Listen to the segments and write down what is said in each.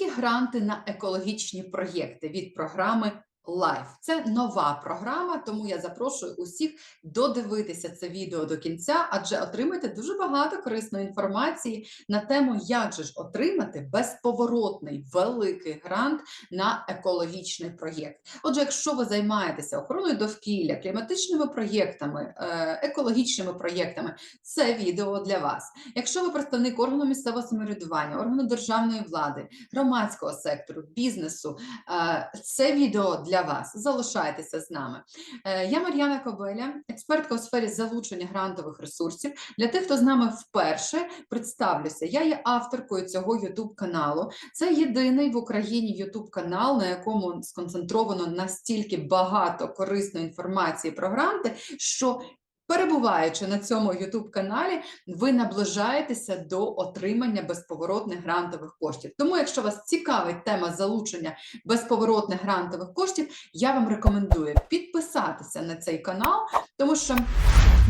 Великі гранти на екологічні проєкти від програми Life. Це нова програма, тому я запрошую усіх додивитися це відео до кінця, адже отримаєте дуже багато корисної інформації на тему, як же ж отримати безповоротний великий грант на екологічний проєкт. Отже, якщо ви займаєтеся охороною довкілля, кліматичними проєктами, е, екологічними проєктами, це відео для вас. Якщо ви представник органу місцевого самоврядування, органу державної влади, громадського сектору, бізнесу, е, це відео для вас. Залишайтеся з нами. Е, Я Мар'яна Кобеля, експертка у сфері залучення грантових ресурсів. Для тих, хто з нами вперше представлюся, я є авторкою цього youtube каналу. Це єдиний в Україні youtube канал, на якому сконцентровано настільки багато корисної інформації про гранти, що Перебуваючи на цьому youtube каналі, ви наближаєтеся до отримання безповоротних грантових коштів. Тому, якщо вас цікавить тема залучення безповоротних грантових коштів, я вам рекомендую підписатися на цей канал, тому що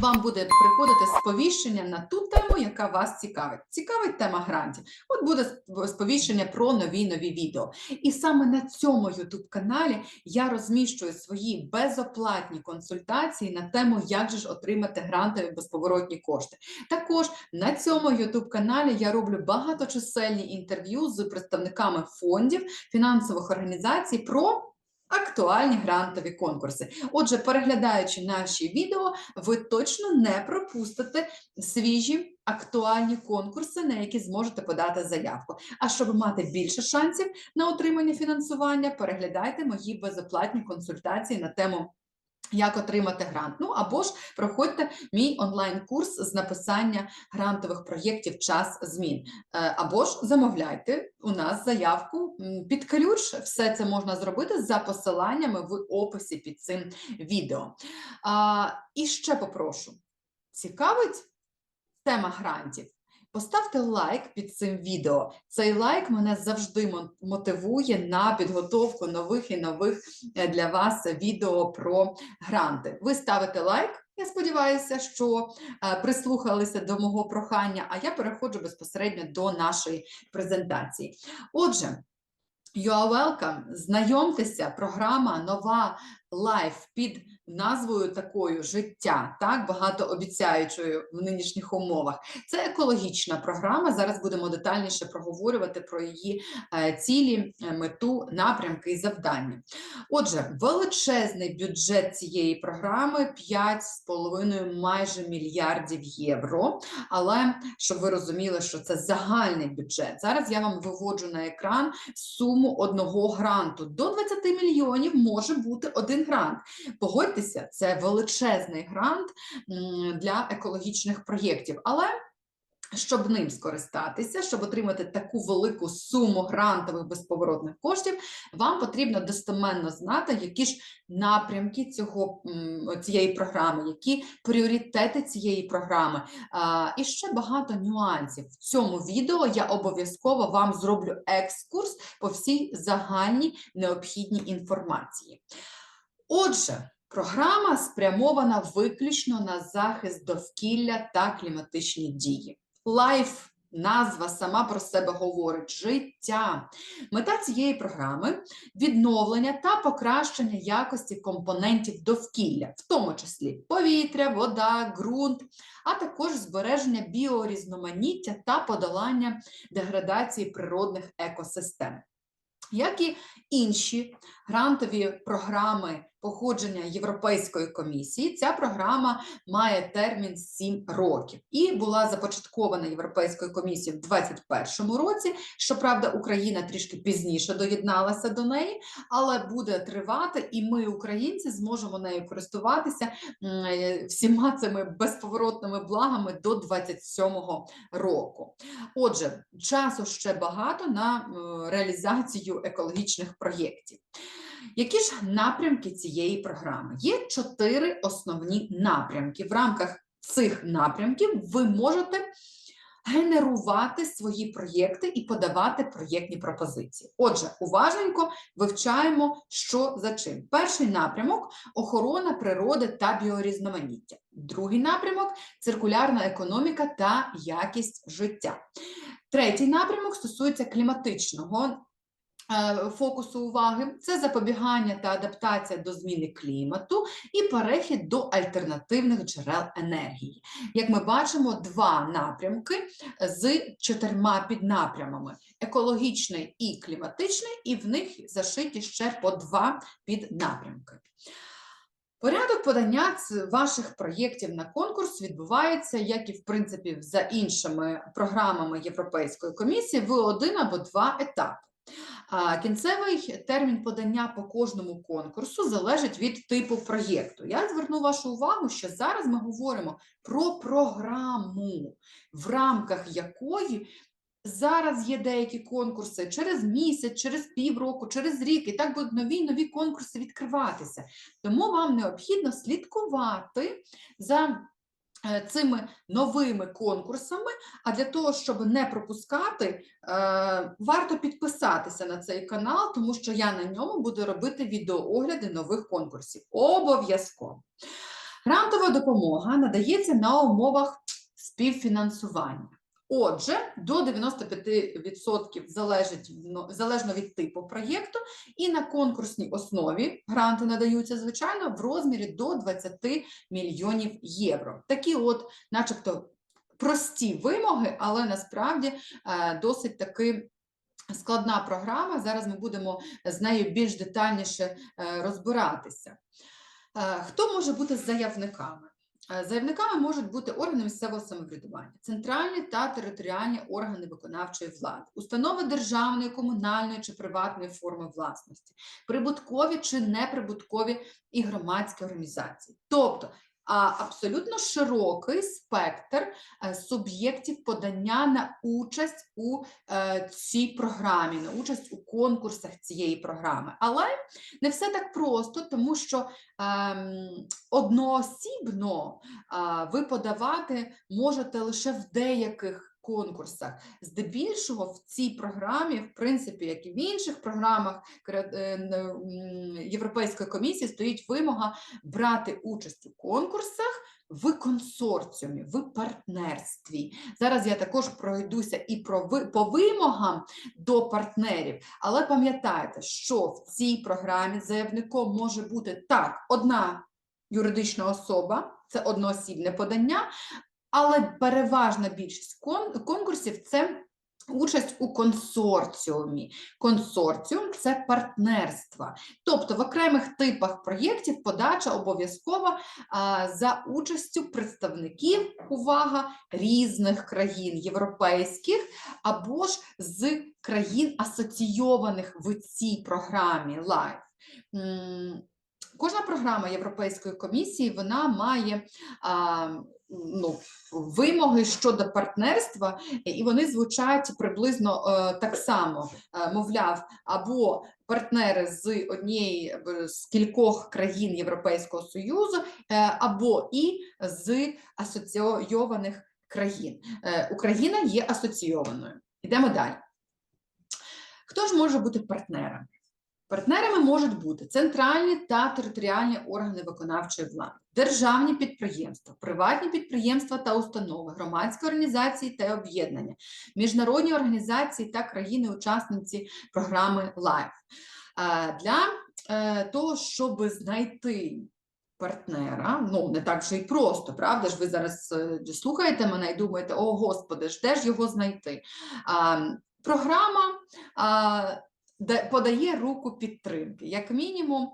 вам буде приходити сповіщення на ту тему, яка вас цікавить. Цікавить тема грантів. От буде сповіщення про нові нові відео. І саме на цьому youtube каналі я розміщую свої безоплатні консультації на тему, як же ж отримати грантові безповоротні кошти. Також на цьому youtube каналі я роблю багаточисельні інтерв'ю з представниками фондів, фінансових організацій про. Актуальні грантові конкурси. Отже, переглядаючи наші відео, ви точно не пропустите свіжі актуальні конкурси, на які зможете подати заявку. А щоб мати більше шансів на отримання фінансування, переглядайте мої безоплатні консультації на тему. Як отримати грант? Ну або ж проходьте мій онлайн-курс з написання грантових проєктів час змін. Е, Або ж замовляйте у нас заявку під ключ. Все це можна зробити за посиланнями в описі під цим відео. А, і ще попрошу: цікавить тема грантів? Поставте лайк під цим відео. Цей лайк мене завжди мотивує на підготовку нових і нових е, для вас відео про гранти. Ви ставите лайк. Я сподіваюся, що е, прислухалися до мого прохання, а я переходжу безпосередньо до нашої презентації. Отже, you are welcome. Знайомтеся, програма нова Life під назвою такою життя, так багатообіцяючою в нинішніх умовах. Це екологічна програма. Зараз будемо детальніше проговорювати про її е, цілі, е, мету, напрямки і завдання. Отже, величезний бюджет цієї програми 5,5 майже мільярдів євро. Але щоб ви розуміли, що це загальний бюджет. Зараз я вам виводжу на екран суму одного гранту. До 20 мільйонів може бути один грант. Погодьтеся, це величезний грант для екологічних проєктів. Але щоб ним скористатися, щоб отримати таку велику суму грантових безповоротних коштів, вам потрібно достеменно знати, які ж напрямки цього, цієї програми, які пріоритети цієї програми. І ще багато нюансів. В цьому відео я обов'язково вам зроблю екскурс по всій загальній необхідній інформації. Отже, програма спрямована виключно на захист довкілля та кліматичні дії. Life Назва сама про себе говорить життя. Мета цієї програми відновлення та покращення якості компонентів довкілля, в тому числі повітря, вода, ґрунт, а також збереження біорізноманіття та подолання деградації природних екосистем. Як і інші грантові програми походження Європейської комісії, ця програма має термін 7 років і була започаткована Європейською комісією в 2021 році. Щоправда, Україна трішки пізніше доєдналася до неї, але буде тривати, і ми, українці, зможемо нею користуватися всіма цими безповоротними благами до 27 року. Отже, часу ще багато на реалізацію екологічних проєктів. Які ж напрямки цієї програми? Є чотири основні напрямки. В рамках цих напрямків ви можете генерувати свої проєкти і подавати проєктні пропозиції. Отже, уважненько вивчаємо, що за чим. Перший напрямок охорона природи та біорізноманіття. Другий напрямок циркулярна економіка та якість життя. Третій напрямок стосується кліматичного фокусу уваги це запобігання та адаптація до зміни клімату і перехід до альтернативних джерел енергії. Як ми бачимо, два напрямки з чотирма піднапрямами: екологічний і кліматичний, і в них зашиті ще по два піднапрямки. Порядок подання ваших проєктів на конкурс відбувається, як і в принципі за іншими програмами Європейської комісії, в один або два етапи. Кінцевий термін подання по кожному конкурсу залежить від типу проєкту. Я зверну вашу увагу, що зараз ми говоримо про програму, в рамках якої зараз є деякі конкурси через місяць, через півроку, через рік, і так будуть нові нові конкурси відкриватися. Тому вам необхідно слідкувати за цими новими конкурсами. А для того, щоб не пропускати, е, варто підписатися на цей канал, тому що я на ньому буду робити відеоогляди нових конкурсів. Обов'язково. Грантова допомога надається на умовах співфінансування. Отже, до 95% залежить залежно від типу проєкту, і на конкурсній основі гранти надаються, звичайно, в розмірі до 20 мільйонів євро. Такі, от, начебто, прості вимоги, але насправді е, досить таки. Складна програма. Зараз ми будемо з нею більш детальніше е, розбиратися. Е, Хто може бути заявниками? Е, Заявниками можуть бути органи місцевого самоврядування, центральні та територіальні органи виконавчої влади, установи державної, комунальної чи приватної форми власності, прибуткові чи неприбуткові і громадські організації. Тобто абсолютно широкий спектр е, суб'єктів подання на участь у е, цій програмі, на участь у конкурсах цієї програми. Але не все так просто, тому що ем, одноосібно ви подавати можете лише в деяких конкурсах. Здебільшого в цій програмі, в принципі, як і в інших програмах е, Європейської комісії, стоїть вимога брати участь у конкурсах. В консорціумі, в партнерстві. Зараз я також пройдуся і про по вимогам до партнерів, але пам'ятайте, що в цій програмі заявником може бути так, одна юридична особа, це одноосібне подання, але переважна більшість кон- конкурсів це участь у консорціумі. Консорціум це партнерство. Тобто в окремих типах проєктів подача обов'язкова за участю представників, увага, різних країн європейських або ж з країн асоційованих в цій програмі LIFE. Кожна програма Європейської комісії вона має а, ну, вимоги щодо партнерства, і вони звучать приблизно е, так само. Е, мовляв, або партнери з однієї з кількох країн Європейського Союзу, е, або і з асоційованих країн. Україна є асоційованою. Йдемо далі. Хто ж може бути партнерами? Партнерами можуть бути центральні та територіальні органи виконавчої влади, державні підприємства, приватні підприємства та установи, громадські організації та об'єднання, міжнародні організації та країни-учасниці програми LIFE. Е, Для е, того, щоб знайти партнера, ну не так же і просто, правда ж? Ви зараз е, слухаєте мене і думаєте, о Господи, ж де ж його знайти? Програма подає руку підтримки. Як мінімум,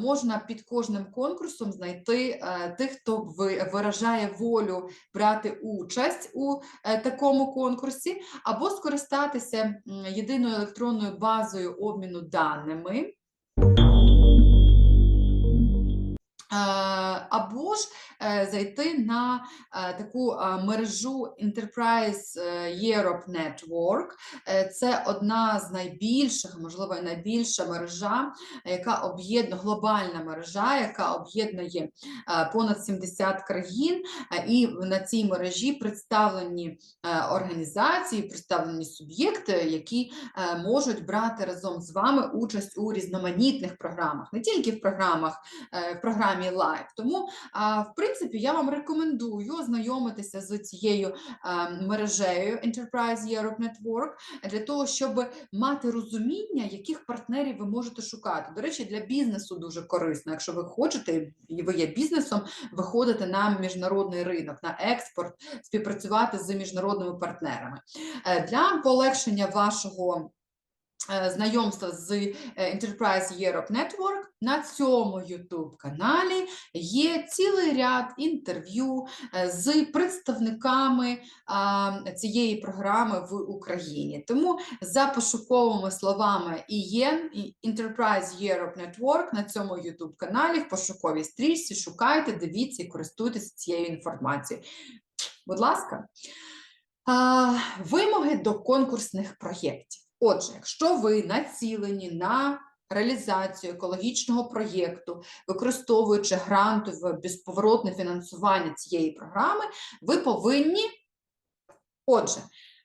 можна під кожним конкурсом знайти тих, хто ви- виражає волю брати участь у е, такому конкурсі, або скористатися єдиною електронною базою обміну даними. Або ж е, зайти на е, таку е, мережу Enterprise е, Europe Network. Е, Це одна з найбільших, можливо, найбільша мережа, яка об'єднує глобальна мережа, яка об'єднує е, понад 70 країн, е, і на цій мережі представлені е, організації, представлені суб'єкти, які е, можуть брати разом з вами участь у різноманітних програмах, не тільки в програмах, е, в програмі Live. Тому, в принципі, я вам рекомендую ознайомитися з цією мережею Enterprise Europe Network для того, щоб мати розуміння, яких партнерів ви можете шукати. До речі, для бізнесу дуже корисно. Якщо ви хочете, і ви є бізнесом, виходити на міжнародний ринок, на експорт, співпрацювати з міжнародними партнерами. Е, Для полегшення вашого знайомства з е, Enterprise Europe Network на цьому YouTube каналі є цілий ряд інтерв'ю е, з представниками цієї програми в Україні. Тому за пошуковими словами і Enterprise Europe Network на цьому YouTube каналі в пошуковій стрічці шукайте, дивіться і користуйтесь цією інформацією. Будь ласка. Вимоги до конкурсних проєктів. Отже, якщо ви націлені на реалізацію екологічного проєкту, використовуючи грантове безповоротне фінансування цієї програми, ви повинні, отже,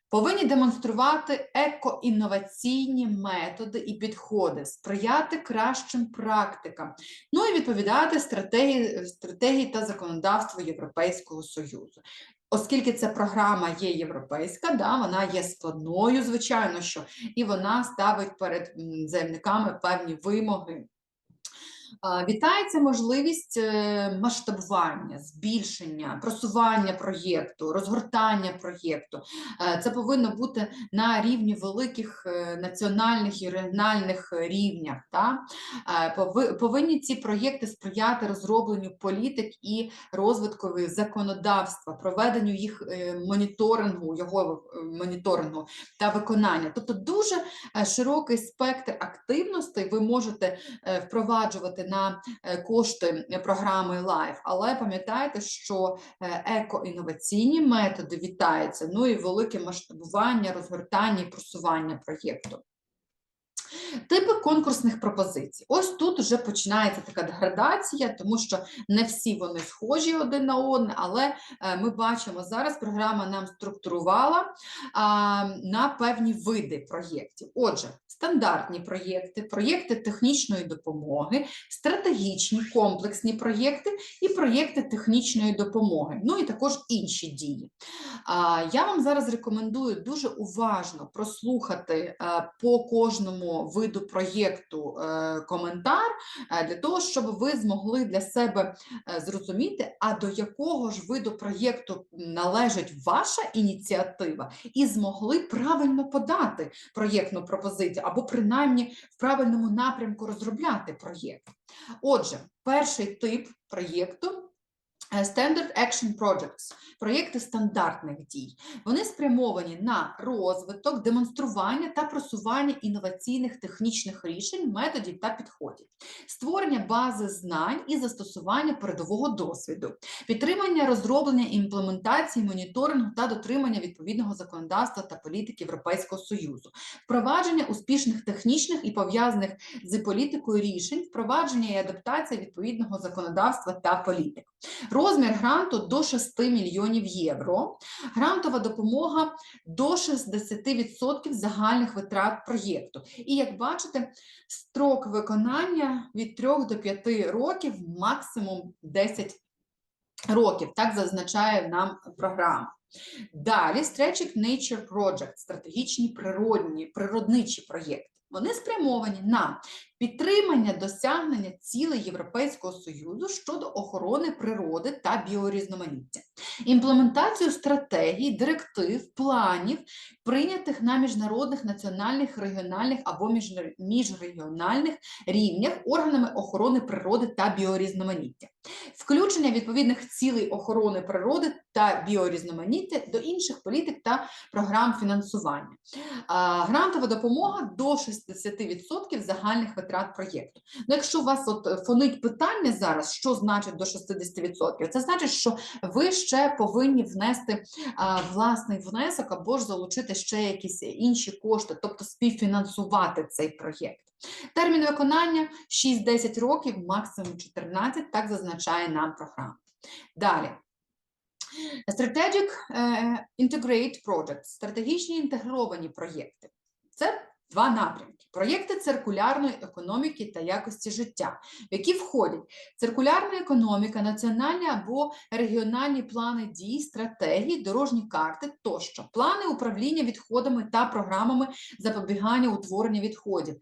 повинні демонструвати екоінноваційні методи і підходи, сприяти кращим практикам, ну і відповідати стратегії, стратегії та законодавству Європейського Союзу. Оскільки ця програма є європейська, да, вона є складною, звичайно, що і вона ставить перед заявниками певні вимоги. Вітається можливість е, масштабування, збільшення, просування проєкту, розгортання проєкту. Е, Це повинно бути на рівні великих е, національних і регіональних рівнях. Та? Повинні ці проєкти сприяти розробленню політик і розвиткові законодавства, проведенню їх моніторингу, його моніторингу та виконання. Тобто дуже широкий спектр активностей ви можете е, впроваджувати на е, кошти програми LIFE, але пам'ятайте, що е, еко-інноваційні методи вітаються, ну і велике масштабування, розгортання і просування проєкту. Типи конкурсних пропозицій. Ось тут вже починається така деградація, тому що не всі вони схожі один на одне, але е, ми бачимо зараз, програма нам структурувала на певні види проєктів. Отже, стандартні проєкти, проєкти технічної допомоги, стратегічні комплексні проєкти і проєкти технічної допомоги, ну і також інші дії. Я вам зараз рекомендую дуже уважно прослухати е, по кожному виду проєкту е, коментар е, для того, щоб ви змогли для себе зрозуміти, а до якого ж виду проєкту належить ваша ініціатива, і змогли правильно подати проєктну пропозицію, або принаймні в правильному напрямку розробляти проєкт. Отже, перший тип проєкту. Е, Standard Action Projects – проєкти стандартних дій. Вони спрямовані на розвиток, демонстрування та просування інноваційних технічних рішень, методів та підходів, створення бази знань і застосування передового досвіду, підтримання розроблення імплементації, моніторингу та дотримання відповідного законодавства та політики Європейського Союзу, впровадження успішних технічних і пов'язаних з політикою рішень, впровадження і адаптація відповідного законодавства та політик. Розмір гранту до 6 мільйонів євро. Грантова допомога до 60% загальних витрат проєкту. І як бачите, строк виконання від 3 до 5 років, максимум 10 років. Так зазначає нам програма. Далі Stretching Nature Project, стратегічні природні, природничі проєкти. Вони спрямовані на підтримання досягнення цілей Європейського Союзу щодо охорони природи та біорізноманіття, імплементацію стратегій, директив, планів, прийнятих на міжнародних, національних, регіональних або міжрегіональних рівнях органами охорони природи та біорізноманіття, включення відповідних цілей охорони природи та біорізноманіття до інших політик та програм фінансування. Грантова допомога до 60% загальних витрат проєкту. Ну, якщо у вас от е, фонить питання зараз, що значить до 60%, це значить, що ви ще повинні внести а, власний внесок або ж залучити ще якісь інші кошти, тобто співфінансувати цей проєкт. Термін виконання 6-10 років, максимум 14, так зазначає нам програма. Далі. Strategic е, Integrate Projects – стратегічні інтегровані проєкти. Це два напрямки. Проєкти циркулярної економіки та якості життя, в які входять циркулярна економіка, національні або регіональні плани дій, стратегії, дорожні карти тощо, плани управління відходами та програмами запобігання утворення відходів,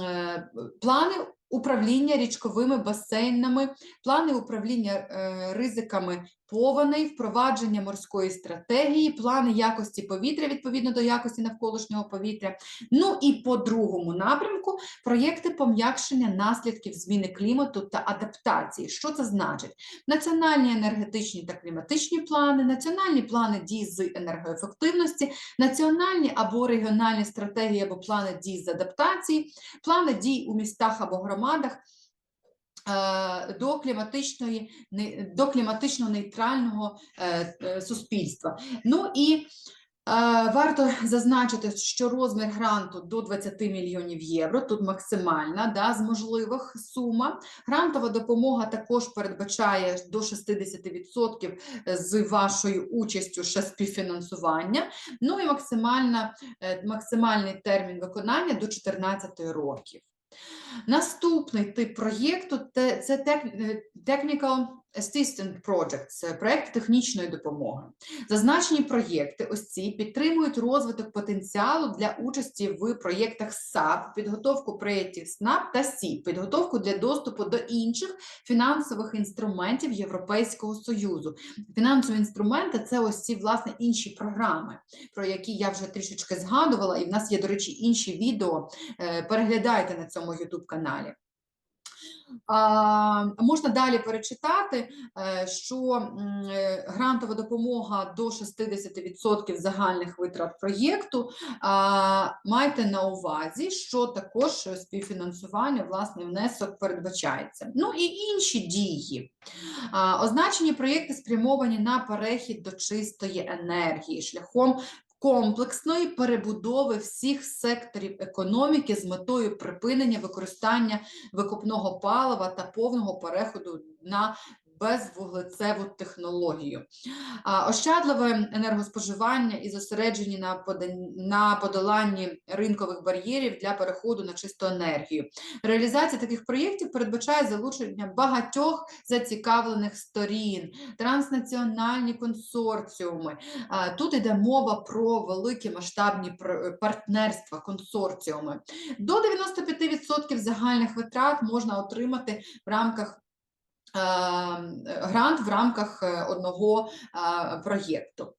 е, плани управління річковими басейнами, плани управління е, ризиками повеней, впровадження морської стратегії, плани якості повітря відповідно до якості навколишнього повітря. Ну і по другому напрямку проєкти пом'якшення наслідків зміни клімату та адаптації. Що це значить? Національні енергетичні та кліматичні плани, національні плани дій з енергоефективності, національні або регіональні стратегії або плани дій з адаптації, плани дій у містах або громадах до кліматичної до кліматично нейтрального е, е, суспільства. Ну і Е, Варто зазначити, що розмір гранту до 20 мільйонів євро, тут максимальна да, з можливих сума. Грантова допомога також передбачає до 60% з вашою участю ще співфінансування. Ну і максимальна, е, максимальний термін виконання до 14 років. Наступний тип проєкту це Technical Assistant Project, це технічної допомоги. Зазначені проєкти ось ці підтримують розвиток потенціалу для участі в проєктах САП, підготовку проєктів СНАП та СІП, підготовку для доступу до інших фінансових інструментів Європейського Союзу. Фінансові інструменти це ось ці власне інші програми, про які я вже трішечки згадувала, і в нас є, до речі, інші відео. Е, Переглядайте на цьому YouTube каналі. Можна далі перечитати, е, що е, грантова допомога до 60% загальних витрат проєкту. Майте на увазі, що також співфінансування, власне, внесок передбачається. Ну і інші дії. Означені проєкти спрямовані на перехід до чистої енергії шляхом комплексної перебудови всіх секторів економіки з метою припинення використання викопного палива та повного переходу на безвуглецеву технологію. Ощадливе енергоспоживання і зосереджені на, на подоланні ринкових бар'єрів для переходу на чисту енергію. Реалізація таких проєктів передбачає залучення багатьох зацікавлених сторін, транснаціональні консорціуми. Тут йде мова про великі масштабні партнерства, консорціуми. До 95% загальних витрат можна отримати в рамках грант в рамках е, одного е, проєкту.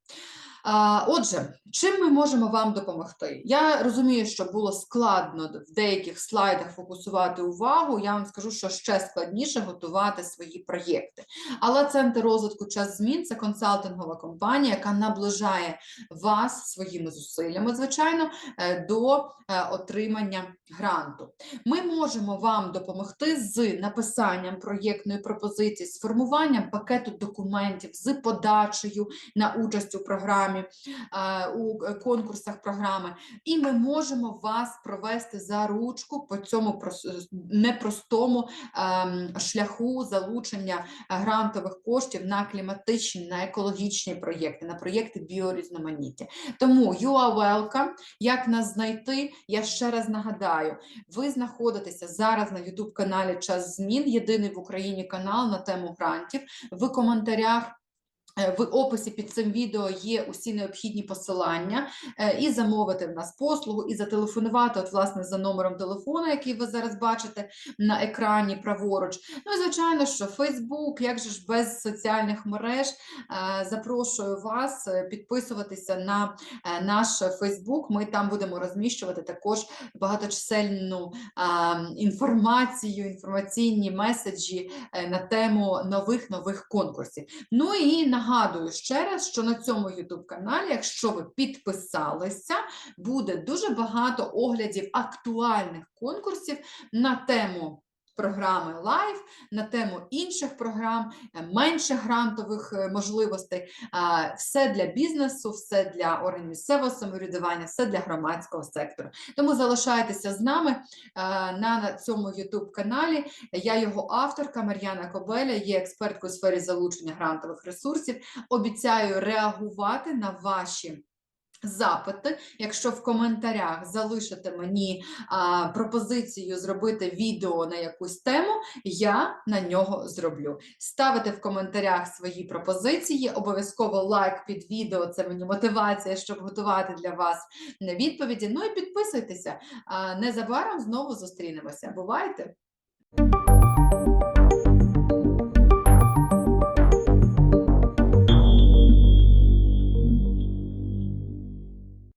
Отже, чим ми можемо вам допомогти? Я розумію, що було складно в деяких слайдах фокусувати увагу. Я вам скажу, що ще складніше готувати свої проєкти. Але центр розвитку час змін це консалтингова компанія, яка наближає вас своїми зусиллями, звичайно, е, до е, отримання гранту. Ми можемо вам допомогти з написанням проєктної пропозиції, з формуванням пакету документів, з подачею на участь у програмі, е, у конкурсах програми, і ми можемо вас провести за ручку по цьому непростому ем, шляху залучення е, грантових коштів на кліматичні, на екологічні проєкти, на проєкти біорізноманіття. Тому you are welcome. Як нас знайти? Я ще раз нагадаю, ви знаходитеся зараз на youtube каналі Час Змін, єдиний в Україні канал на тему грантів. В коментарях. Е, В описі під цим відео є усі необхідні посилання, е, і замовити в нас послугу, і зателефонувати, от, власне, за номером телефону, який ви зараз бачите на екрані праворуч. Ну і звичайно, що Facebook, як же ж без соціальних мереж, е, запрошую вас підписуватися на наш Facebook. Ми там будемо розміщувати також багаточисельну інформацію, інформаційні меседжі на тему нових нових конкурсів. Ну і нагадую ще раз, що на цьому youtube каналі, якщо ви підписалися, буде дуже багато оглядів актуальних конкурсів на тему. Програми Live на тему інших програм, е, менших грантових е, можливостей, все для бізнесу, все для органів місцевого самоврядування, все для громадського сектору. Тому залишайтеся з нами е, на цьому youtube каналі. Я його авторка Мар'яна Кобеля, є експерткою у сфері залучення грантових ресурсів. Обіцяю реагувати на ваші запити. Якщо в коментарях залишите мені а, пропозицію зробити відео на якусь тему, я на нього зроблю. Ставите в коментарях свої пропозиції, обов'язково лайк під відео, це мені мотивація, щоб готувати для вас відповіді. Ну і підписуйтеся. А, незабаром знову зустрінемося. Бувайте!